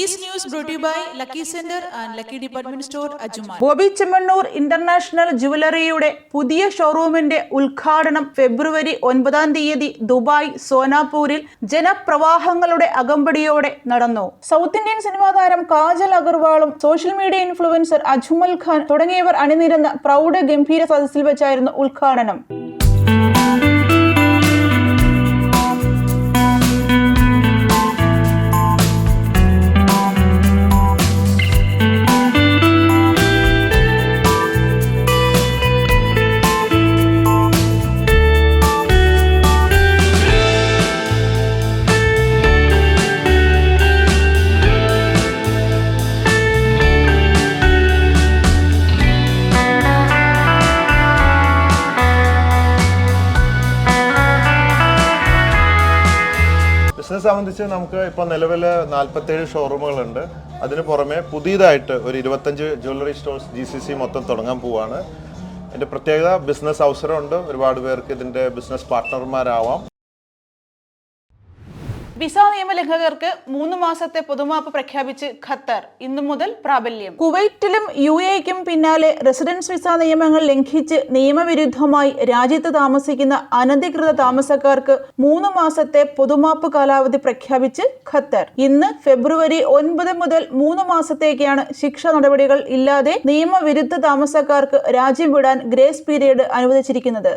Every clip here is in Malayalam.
This news brought lucky centre and lucky department store Department Bobby Chemmanur international ജുവലറിയുടെ പുതിയ ഷോറൂമിന്റെ ഉദ്ഘാടനം ഫെബ്രുവരി ഒൻപതാം തീയതി ദുബായ് സോനാപൂരിൽ ജനപ്രവാഹങ്ങളുടെ അകമ്പടിയോടെ നടന്നു. സൗത്ത് ഇന്ത്യൻ സിനിമാ താരം Kajal അഗർവാളും social media influencer Ajmal Khan തുടങ്ങിയവർ അണിനിരന്ന പ്രൗഢ ഗംഭീര സദസ്സിൽ വെച്ചായിരുന്നു ഉദ്ഘാടനം. സംബന്ധിച്ച് നമുക്ക് ഇപ്പോൾ നിലവിൽ നാൽപ്പത്തേഴ് ഷോറൂമുകളുണ്ട്. അതിന് പുറമെ പുതിയതായിട്ട് ഒരു ഇരുപത്തഞ്ച് jewellery stores G C C മൊത്തം തുടങ്ങാൻ പോവാണ്. എന്റെ പ്രത്യേകത ബിസിനസ് അവസരമുണ്ട്. ഒരുപാട് പേർക്ക് ഇതിന്റെ ബിസിനസ് പാർട്ട്ണർമാരാവാം. വിസ നിയമലംഘകർക്ക് മൂന്ന് മാസത്തെ പൊതുമാപ്പ് പ്രഖ്യാപിച്ച് ഖത്തർ ഇന്നു മുതൽ പ്രാബല്യം. കുവൈറ്റിലും യു എക്കും പിന്നാലെ റെസിഡൻസ് വിസ നിയമങ്ങൾ ലംഘിച്ച് നിയമവിരുദ്ധമായി രാജ്യത്ത് താമസിക്കുന്ന അനധികൃത താമസക്കാർക്ക് മൂന്ന് മാസത്തെ പൊതുമാപ്പ് കാലാവധി പ്രഖ്യാപിച്ച് ഖത്തർ. ഇന്ന് ഫെബ്രുവരി ഒൻപത് മുതൽ മൂന്ന് മാസത്തേക്കാണ് ശിക്ഷ നടപടികൾ ഇല്ലാതെ നിയമവിരുദ്ധ താമസക്കാർക്ക് രാജ്യം വിടാൻ ഗ്രേസ് പീരീഡ് അനുവദിച്ചിരിക്കുന്നത്.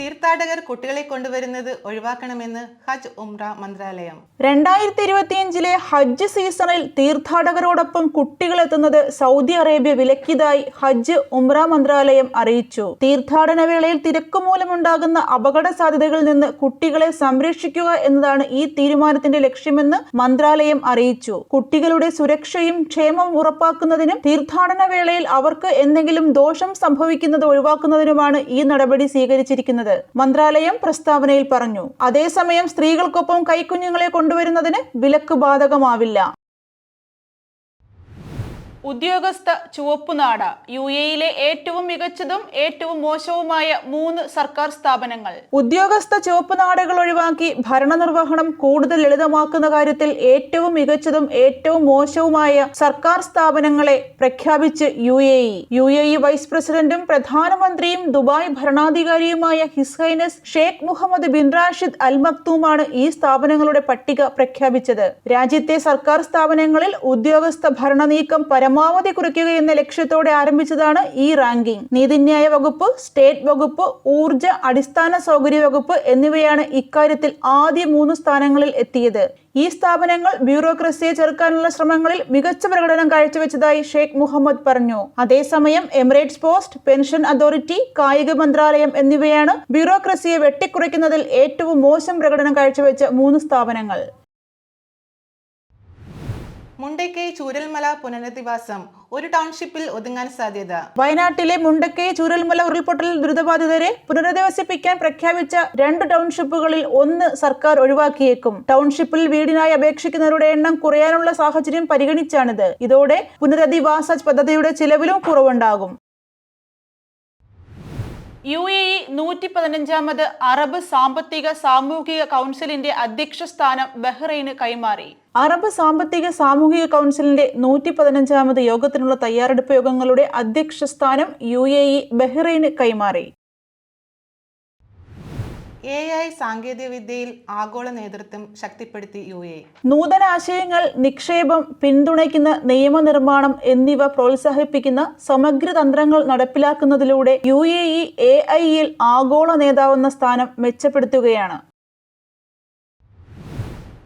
തീർത്ഥാടകർ കുട്ടികളെ കൊണ്ടുവരുന്നത് ഒഴിവാക്കണമെന്ന് ഹജ്ജ് ഉംറ മന്ത്രാലയം. രണ്ടായിരത്തി ഇരുപത്തിയഞ്ചിലെ ഹജ്ജ് സീസണിൽ തീർത്ഥാടകരോടൊപ്പം കുട്ടികളെത്തുന്നത് സൗദി അറേബ്യ വിലക്കിയതായി ഹജ്ജ് ഉംറ മന്ത്രാലയം അറിയിച്ചു. തീർത്ഥാടന വേളയിൽ തിരക്ക് മൂലമുണ്ടാകുന്ന അപകട സാധ്യതകളിൽ നിന്ന് കുട്ടികളെ സംരക്ഷിക്കുക എന്നതാണ് ഈ തീരുമാനത്തിന്റെ ലക്ഷ്യമെന്ന് മന്ത്രാലയം അറിയിച്ചു. കുട്ടികളുടെ സുരക്ഷയും ക്ഷേമവും ഉറപ്പാക്കുന്നതിനും തീർത്ഥാടന വേളയിൽ അവർക്ക് എന്തെങ്കിലും ദോഷം സംഭവിക്കുന്നത് ഒഴിവാക്കുന്നതിനുമാണ് ഈ നടപടി സ്വീകരിച്ചിരിക്കുന്നത്. മന്ത്രാലയം പ്രസ്താവനയിൽ പറഞ്ഞു അതേസമയം സ്ത്രീകൾക്കൊപ്പം കൈക്കുഞ്ഞുങ്ങളെ കൊണ്ടുവരുന്നതിന് വിലക്ക് ബാധകമാവില്ല. ഉദ്യോഗസ്ഥ ചുവപ്പുനാട യു എയിലെ ഏറ്റവും മികച്ചതും ഏറ്റവും മോശവുമായ മൂന്ന് സർക്കാർ സ്ഥാപനങ്ങൾ. ഉദ്യോഗസ്ഥ ചുവപ്പുനാടകൾ ഒഴിവാക്കി ഭരണനിർവഹണം കൂടുതൽ ലളിതമാക്കുന്ന കാര്യത്തിൽ ഏറ്റവും മികച്ചതും ഏറ്റവും മോശവുമായ സർക്കാർ സ്ഥാപനങ്ങളെ പ്രഖ്യാപിച്ച് U A E. U A E vice പ്രസിഡന്റും പ്രധാനമന്ത്രിയും Dubai ഭരണാധികാരിയുമായ his highness Sheikh Mohammed bin Rashid al മക്തൂമാണ് ഈ സ്ഥാപനങ്ങളുടെ പട്ടിക പ്രഖ്യാപിച്ചത്. രാജ്യത്തെ സർക്കാർ സ്ഥാപനങ്ങളിൽ ഉദ്യോഗസ്ഥ ഭരണ നീക്കം പരമാവധി കുറയ്ക്കുക എന്ന ലക്ഷ്യത്തോടെ ആരംഭിച്ചതാണ് ഈ റാങ്കിംഗ്. നീതിന്യായ വകുപ്പ് സ്റ്റേറ്റ് വകുപ്പ് ഊർജ അടിസ്ഥാന സൗകര്യ വകുപ്പ് എന്നിവയാണ് ഇക്കാര്യത്തിൽ ആദ്യ മൂന്ന് സ്ഥാനങ്ങളിൽ എത്തിയത്. ഈ സ്ഥാപനങ്ങൾ ബ്യൂറോക്രസിയെ ചെറുക്കാനുള്ള ശ്രമങ്ങളിൽ മികച്ച പ്രകടനം കാഴ്ചവെച്ചതായി ഷെയ്ഖ് മുഹമ്മദ് പറഞ്ഞു. അതേസമയം എമിറേറ്റ്സ് പോസ്റ്റ് പെൻഷൻ അതോറിറ്റി കായിക മന്ത്രാലയം എന്നിവയാണ് ബ്യൂറോക്രസിയെ വെട്ടിക്കുറയ്ക്കുന്നതിൽ ഏറ്റവും മോശം പ്രകടനം കാഴ്ചവെച്ച മൂന്ന് സ്ഥാപനങ്ങൾ. മുണ്ടക്കൈ ചൂരൽമല പുനരധിവാസം ഒരു ടൗൺഷിപ്പിൽ ഒതുങ്ങാൻ സാധ്യത. വയനാട്ടിലെ മുണ്ടക്കൈ ചൂരൽമല ഉരുൾപൊട്ടൽ ദുരിതബാധിതരെ പുനരധിവസിപ്പിക്കാൻ പ്രഖ്യാപിച്ച രണ്ട് ടൗൺഷിപ്പുകളിൽ ഒന്ന് സർക്കാർ ഒഴിവാക്കിയേക്കും. ടൗൺഷിപ്പിൽ വീടിനായി അപേക്ഷിക്കുന്നവരുടെ എണ്ണം കുറയാനുള്ള സാഹചര്യം പരിഗണിച്ചാണിത്. ഇതോടെ പുനരധിവാസ പദ്ധതിയുടെ ചിലവിലും കുറവുണ്ടാകും. യു എ ഇ നൂറ്റി പതിനഞ്ചാമത് അറബ് സാമ്പത്തിക സാമൂഹിക കൗൺസിലിന്റെ അധ്യക്ഷ സ്ഥാനം ബഹ്റൈന് കൈമാറി. അറബ് സാമ്പത്തിക സാമൂഹിക കൗൺസിലിന്റെ നൂറ്റി പതിനഞ്ചാമത് യോഗത്തിനുള്ള തയ്യാറെടുപ്പ് യോഗങ്ങളുടെ അധ്യക്ഷ സ്ഥാനം യു എ ഇ ബഹ്റൈന് കൈമാറി. എ ഐ സാങ്കേതിക വിദ്യയിൽ ആഗോള നേതൃത്വം ശക്തിപ്പെടുത്തി യു എ. നൂതന ആശയങ്ങൾ നിക്ഷേപം പിന്തുണയ്ക്കുന്ന നിയമനിർമ്മാണം എന്നിവ പ്രോത്സാഹിപ്പിക്കുന്ന സമഗ്ര തന്ത്രങ്ങൾ നടപ്പിലാക്കുന്നതിലൂടെ യു എ ഇ എ ഐയിൽ ആഗോള നേതാവെന്ന സ്ഥാനം മെച്ചപ്പെടുത്തുകയാണ്.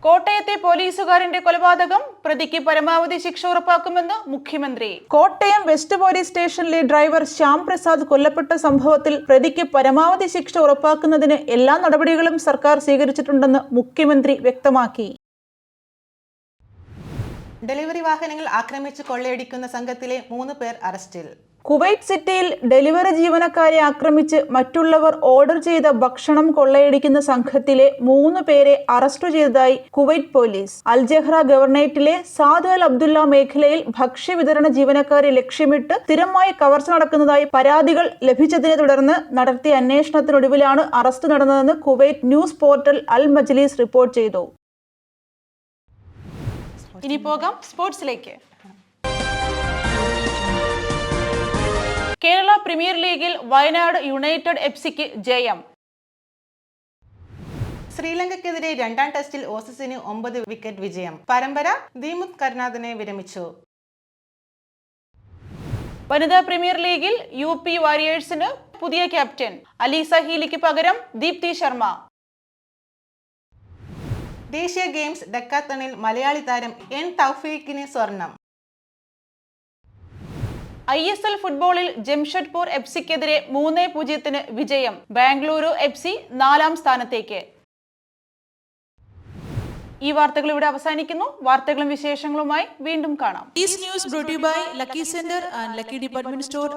കോട്ടയത്തെ പോലീസുകാരന്റെ കൊലപാതകം പ്രതിക്ക് പരമാവധി ശിക്ഷ ഉറപ്പാക്കുമെന്ന് മുഖ്യമന്ത്രി. കോട്ടയം വെസ്റ്റ് പോലീസ് സ്റ്റേഷനിലെ ഡ്രൈവർ ശ്യാം പ്രസാദ് കൊല്ലപ്പെട്ട സംഭവത്തിൽ പ്രതിക്ക് പരമാവധി ശിക്ഷ ഉറപ്പാക്കുന്നതിന് എല്ലാ നടപടികളും സർക്കാർ സ്വീകരിച്ചിട്ടുണ്ടെന്ന് മുഖ്യമന്ത്രി വ്യക്തമാക്കി. ഡെലിവറി വാഹനങ്ങൾ ആക്രമിച്ച് കൊള്ളയടിക്കുന്ന സംഘത്തിലെ മൂന്ന് പേർ അറസ്റ്റിൽ. കുവൈറ്റ് സിറ്റിയിൽ ഡെലിവറി ജീവനക്കാരെ ആക്രമിച്ച് മറ്റുള്ളവർ ഓർഡർ ചെയ്ത ഭക്ഷണം കൊള്ളയടിക്കുന്ന സംഘത്തിലെ മൂന്ന് പേരെ അറസ്റ്റ് ചെയ്തതായി കുവൈറ്റ് പോലീസ്. അൽജഹ്റ ഗവർണേറ്റിലെ സാദ് അൽ അബ്ദുള്ള മേഖലയിൽ ഭക്ഷ്യവിതരണ ജീവനക്കാരെ ലക്ഷ്യമിട്ട് സ്ഥിരമായി കവർച്ച നടക്കുന്നതായി പരാതികൾ ലഭിച്ചതിനെ തുടർന്ന് നടത്തിയ അന്വേഷണത്തിനൊടുവിലാണ് അറസ്റ്റ് നടന്നതെന്ന് Kuwait news portal Al Majlis report ചെയ്തു. ഇനി പോകാം സ്പോർട്സിലേക്ക്. കേരള പ്രീമിയർ ലീഗിൽ വയനാട് യുണൈറ്റഡ് എഫ് സിക്ക് ജയം. ശ്രീലങ്കയ്ക്കെതിരെ രണ്ടാം ടെസ്റ്റിൽ ഓസീസിന് ഒമ്പത് വിക്കറ്റ് വിജയം. പരമ്പര ദീമുത് കരുനാഥനെ വിരമിച്ചു. വനിതാ പ്രീമിയർ ലീഗിൽ യു പി വാരിയേഴ്സിന് പുതിയ ക്യാപ്റ്റൻ അലി സഹീലിക്ക് പകരം ദീപ്തി ശർമ്മ. ദേശീയ ഗെയിംസ് ഡക്കാത്തണിൽ മലയാളി താരം എൻ തൗഫീഖിന് സ്വർണം. ഐ എസ് എൽ ഫുട്ബോളിൽ ജംഷഡ്പൂർ എഫ് സിക്കെതിരെ മൂന്ന് പൂജ്യത്തിന് വിജയം. ബാംഗ്ലൂരു എഫ് സി നാലാം സ്ഥാനത്തേക്ക്. ഈ വാർത്തകൾ ഇവിടെ അവസാനിക്കുന്നു. വാർത്തകളും വിശേഷങ്ങളുമായി വീണ്ടും കാണാം. News by lucky centre and lucky department store